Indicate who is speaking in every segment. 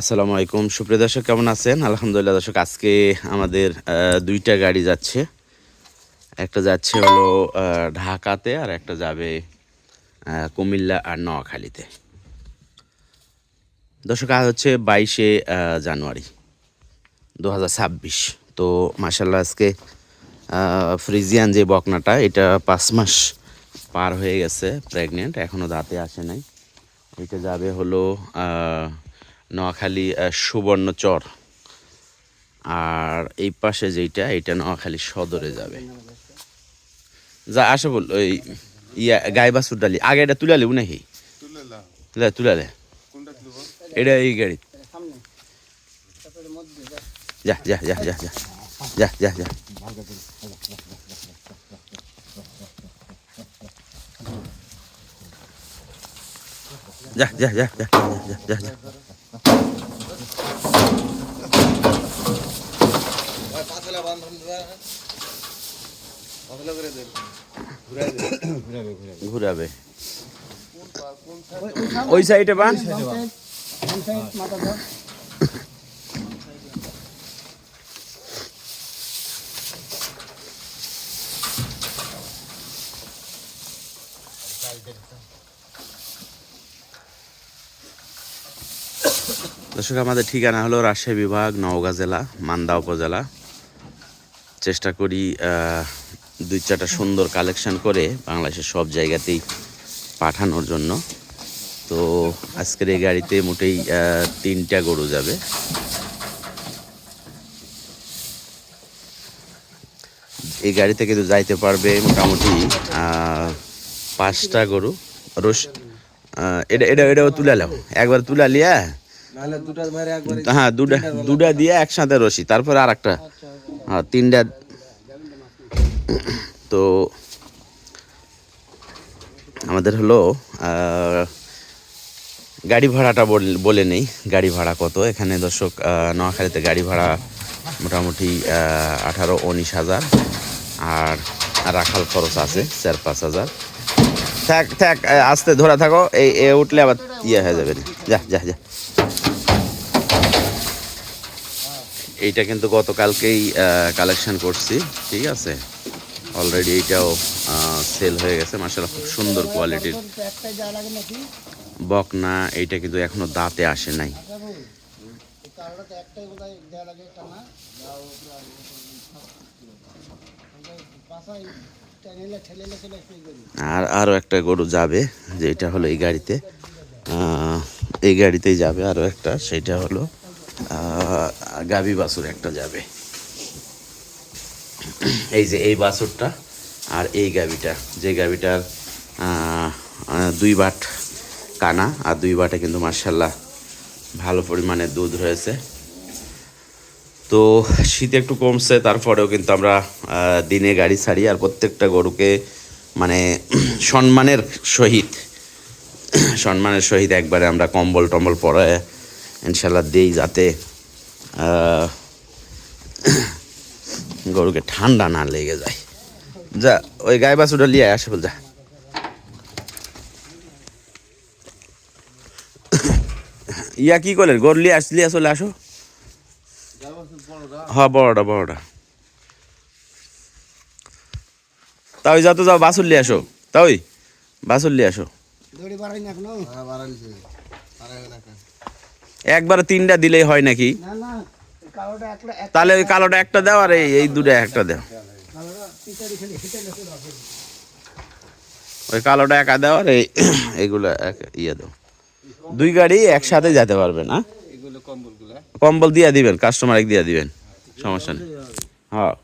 Speaker 1: আসসালামু আলাইকুম। সুপ্রিয় দর্শক, কেমন আছেন? আলহামদুলিল্লাহ দর্শক, আজকে আমাদের দুইটা গাড়ি যাচ্ছে। একটা যাচ্ছে হলো ঢাকাতে আর একটা যাবে কুমিল্লা আর নোয়াখালীতে। দর্শক, আজ হচ্ছে বাইশে জানুয়ারি দু হাজার ছাব্বিশ। তো মাসাল্লাহ আজকে ফ্রিজিয়ান যে বকনাটা, এটা পাঁচ মাস পার হয়ে গেছে প্রেগনেন্ট এখনও দাঁতে আসে নাই। এটা যাবে হলো নোয়াখালী সুবর্ণচর আর এই পাশে যেইটা এটা নোয়াখালী সদরে যাবে যা আসে বল ওই ইয়া গাই বাসুর ডালি আগে এটা তুলে লিব নাকি তুলে তুলালে এটা এই গাড়ি যা যা যা যা যা যা যা যা যা যা যা যা যা যা যা ঘুরাবে। ওই সাইডে বান। দর্শক আমাদের ঠিকানা হলো রাজশাহী বিভাগ নওগাঁ জেলা মান্দা উপজেলা। চেষ্টা করি দুই চারটা সুন্দর কালেকশন করে বাংলাদেশের সব জায়গাতেই পাঠানোর জন্য। তো আজকের এই গাড়িতে মোটেই তিনটা গরু যাবে। এই গাড়িতে কিন্তু যাইতে পারবে মোটামুটি আহ, পাঁচটা গরু। রস এটা এটা এটাও তুলে নাও। একবার তুলে লিয়া হ্যাঁ দুটা দুটা দিয়ে একসাথে রসি তারপরে আর একটা হ্যাঁ তিনটা তো আমাদের হলো গাড়ি ভাড়াটা বল- নেই, গাড়ি ভাড়া কত। এখানে দর্শক নোয়াখালীতে গাড়ি ভাড়া মোটামুটি আঠারো উনিশ হাজার। আর রাখাল খরচ আছে চার পাঁচ হাজার। থাক থাক আস্তে ধরা থাকো, এই উঠলে আবার ইয়ে হয়ে যাবে। যা যা যা। এইটা কিন্তু গতকালকেই কালেকশন করছি, ঠিক আছে? অলরেডি এইটাও সেল হয়ে গেছে মাসাল্লাহ খুব সুন্দর কোয়ালিটির বকনা, এইটা কিন্তু এখনও দাঁতে আসে নাই। আর আরও একটা গরু যাবে যেটা হলো এই গাড়িতে। এই গাড়িতেই যাবে আরও একটা সেটা হলো গাবি বাছুর একটা যাবে। এই যে এই বাছুরটা আর এই গাবিটা যে গাবিটার দুই বাট কানা আর দুই বাটে কিন্তু মার্শাল্লাহ ভালো পরিমাণে দুধ রয়েছে। তো শীত একটু কমছে, তারপরেও কিন্তু আমরা দিনে গাড়ি ছাড়ি আর প্রত্যেকটা গরুকে মানে সম্মানের সহিত সম্মানের সহিত একবারে আমরা কম্বল টম্বল পরে ইনশাল্লাহ দিই যাতে গরুকে ঠান্ডা না লেগে যায়। যা ওই গায়ে বাছুটা লিয়ে আসে বল যা। ইয়া কি করলেন গরু লিয়ে আসলি আসলে আসো। হ্যাঁ বড়টা বড়টা। তাই যা তো যাও বাসুর লিয়ে আসো। তাই বাসুর লিয়ে আসো।
Speaker 2: দড়ি বাড়াই না এখনও?
Speaker 3: হ্যাঁ বাড়াইছে। বাড়াইবে না?
Speaker 1: একবারে তিনটা দিলেই হয় নাকি?
Speaker 2: না না এই কালোটা একটা এক
Speaker 1: তাহলে ওই কালোটা একটা দাও আর এই এই দুটো একটা দাও। ওই কালোটা একা দাও আর এই এইগুলো এক ইয়ে দাও। দুই গাড়ি একসাথে যেতে পারবে না কম্বল দিয়ে দিবেন কাস্টমার দিয়ে দিবেন সমস্যা নেই। হ্যাঁ।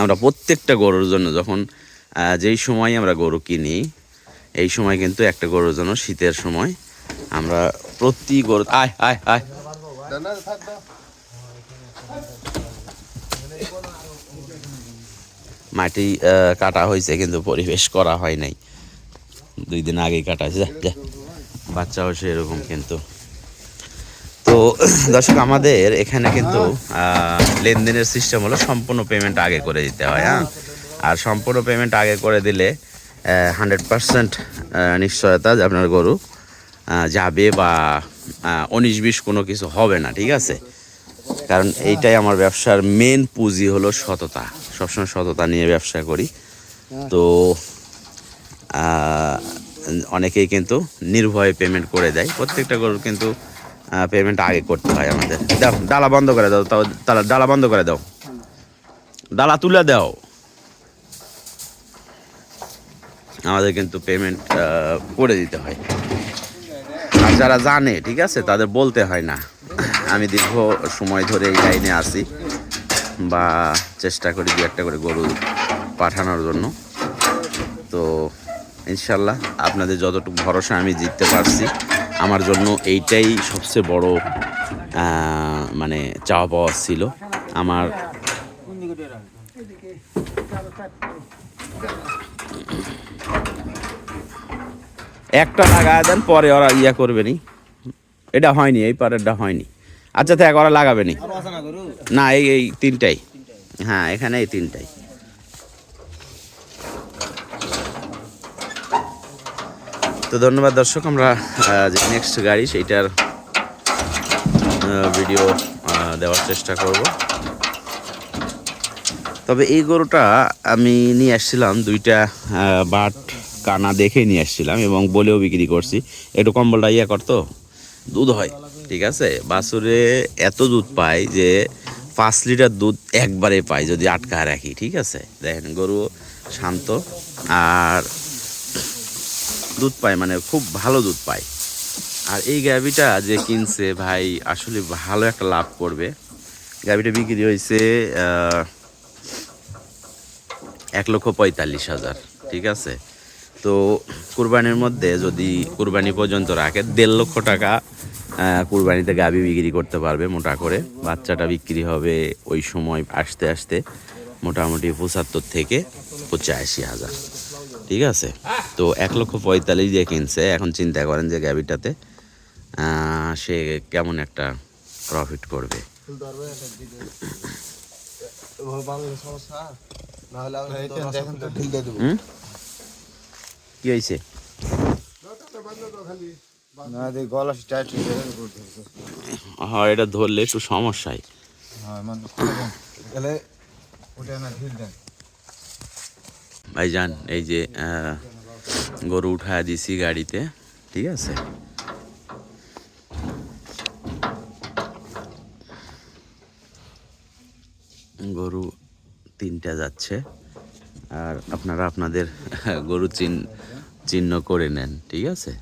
Speaker 1: আমরা প্রত্যেকটা গরুর জন্য যখন যেই সময় আমরা গরু কিনি এই সময় কিন্তু একটা গরুর জন্য শীতের সময় আমরা প্রতি গরু আয় আয় আয়। মাটি কাটা হয়েছে কিন্তু পরিবেশ করা হয় নাই। দুই দিন আগেই কাটা হয়েছে। যা। বাচ্চাও সেরকম কিন্তু। তো, দর্শক, আমাদের এখানে কিন্তু লেনদেনের সিস্টেম হলো সম্পূর্ণ পেমেন্ট আগে করে দিতে হয় হ্যাঁ? আর সম্পূর্ণ পেমেন্ট আগে করে দিলে হান্ড্রেড পারসেন্ট নিশ্চয়তা যে আপনার গরু যাবে বা উনিশ বিশ কোনো কিছু হবে না, ঠিক আছে? কারণ এইটাই আমার ব্যবসার মেন পুঁজি হলো সততা। সবসময় সততা নিয়ে ব্যবসা করি। তো অনেকেই কিন্তু নির্ভয়ে পেমেন্ট করে দেয়। প্রত্যেকটা গরুর কিন্তু পেমেন্ট আগে করতে হয় আমাদের। দাও, ডালা বন্ধ করে দাও, তাও ডালা বন্ধ করে দাও। ডালা তুলে দাও। আমাদের কিন্তু পেমেন্ট করে দিতে হয়। আর যারা জানে, ঠিক আছে, তাদের বলতে হয় না। আমি দীর্ঘ সময় ধরে এই লাইনে আসি বা চেষ্টা করি দু একটা করে গরু পাঠানোর জন্য। তো ইনশাল্লাহ আপনাদের যতটুকু ভরসা আমি জিততে পারছি, আমার জন্য এইটাই সবচেয়ে বড় মানে চাওয়া পাওয়া ছিল। আমার একটা লাগায় দেন, পরে ওরা ইয়া করবে নি এটা হয়নি, এই পারেরটা হয়নি। আচ্ছা থাক ওরা লাগাবে নি না এই এই তিনটাই। হ্যাঁ এখানে এই তিনটাই। তো ধন্যবাদ দর্শক, আমরা যে নেক্সট গাড়ি, সেইটার ভিডিও দেওয়ার চেষ্টা করব। তবে এই গরুটা আমি নিয়ে আসছিলাম দুইটা বাট কানা দেখে নিয়ে আসছিলাম এবং বলেও বিক্রি করছি। একটু কম্বলটা ইয়ে করতো দুধ হয়, ঠিক আছে? বাছুরে এত দুধ পায় যে পাঁচ লিটার দুধ একবারে পাই যদি আটকা রাখি, ঠিক আছে? দেখেন, গরু শান্ত আর দুধ পায় মানে খুব ভালো দুধ পায়। আর এই গাভিটা যে কিনছে ভাই, আসলে ভালো একটা লাভ করবে। গাভিটা বিক্রি হয়েছে এক লক্ষ পঁয়তাল্লিশ হাজার, ঠিক আছে? তো কুরবানির মধ্যে যদি কুরবানি পর্যন্ত রাখে দেড় লক্ষ টাকা কুরবানিতে গাভি বিক্রি করতে পারবে মোটা করে। বাচ্চাটা বিক্রি হবে ওই সময় আসতে আসতে মোটামুটি পঁচাত্তর থেকে পঁচাশি হাজার। ঠিক আছে? তো এক লক্ষ পঁয়তাল্লিশ দিয়ে কিনছে। এখন চিন্তা করেন যে গাভিটাতে সে কেমন একটা প্রফিট করবে।
Speaker 3: সমস্যা না হলে আমি তো দেখেন তো ঢিল দিয়ে দেবো
Speaker 1: হুম কি হয়েছে?
Speaker 3: হয়ে
Speaker 1: এটা ধরলে একটু সমস্যায়
Speaker 3: হ্যাঁ
Speaker 1: ভাইজান এই যে গরু উঠায় দিছি গাড়িতে ঠিক আছে? গরু তিনটা যাচ্ছে আর আপনারা আপনাদের গরু চিহ্ন চিহ্ন করে নেন ঠিক আছে?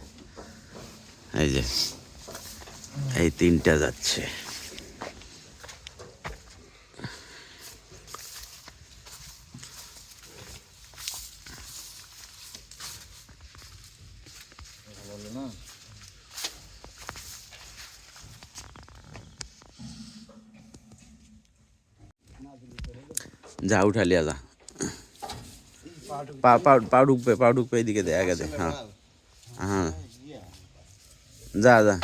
Speaker 1: এই যে এই তিনটা যাচ্ছে। যা উঠা লিয়া যা। পা পা পা ঢুকবে পা ঢুকবে এদিকে দে আগে হ্যাঁ। হ্যাঁ। যা যা।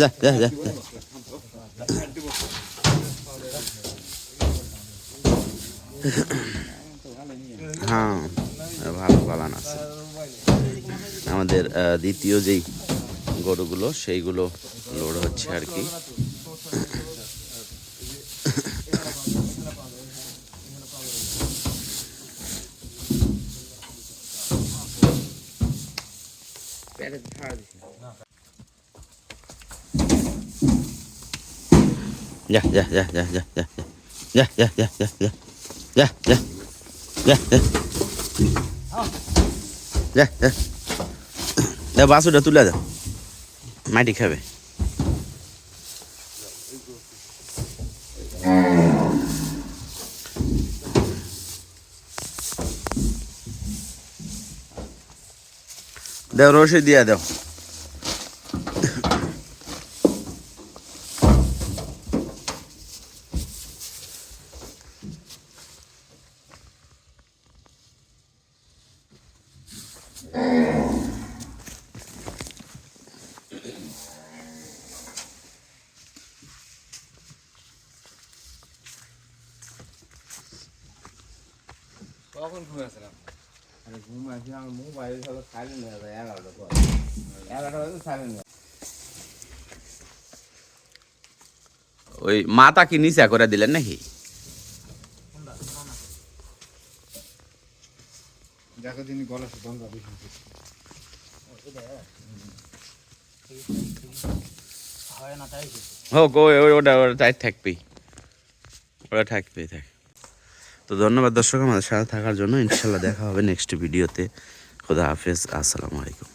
Speaker 1: যা যা যা। হ্যাঁ ভালো পালান আছে। আমাদের দ্বিতীয় যেই গরুগুলো, সেইগুলো লোড হচ্ছে আর কি। যা যা যা যা যা যা যা যা যা যা যা যা যা যা যা যা যা যা বাসুটা তুলে দাও মাটি খাবে দেও রসে দিয়া দেও
Speaker 3: Oh.
Speaker 1: ওই মাথা কি নিচা করে দিলেন নাকি?
Speaker 2: হয়
Speaker 1: ওটা ওটা টাইট থাকবেই ওটা থাকবেই থাক। তো ধন্যবাদ দর্শক আমাদের সাথে থাকার জন্য। ইনশাল্লাহ দেখা হবে নেক্সট ভিডিওতে খোদা হাফেজ আসসালামু আলাইকুম।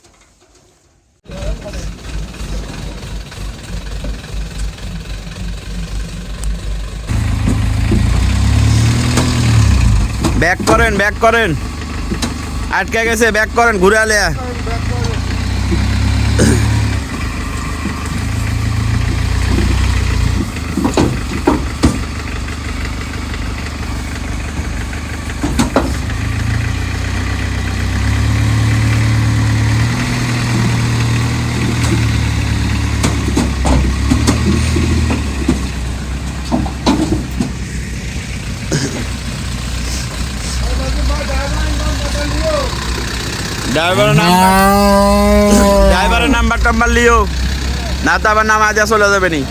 Speaker 1: ব্যাক করেন ব্যাক করেন। আটকে গেছে ব্যাক করেন ঘুরে আলে ড্রাইভারের নাম্বার ড্রাইভারের নাম্বার টাম্বার লিও। না তো আবার নাম আজ চলে যাবে নি।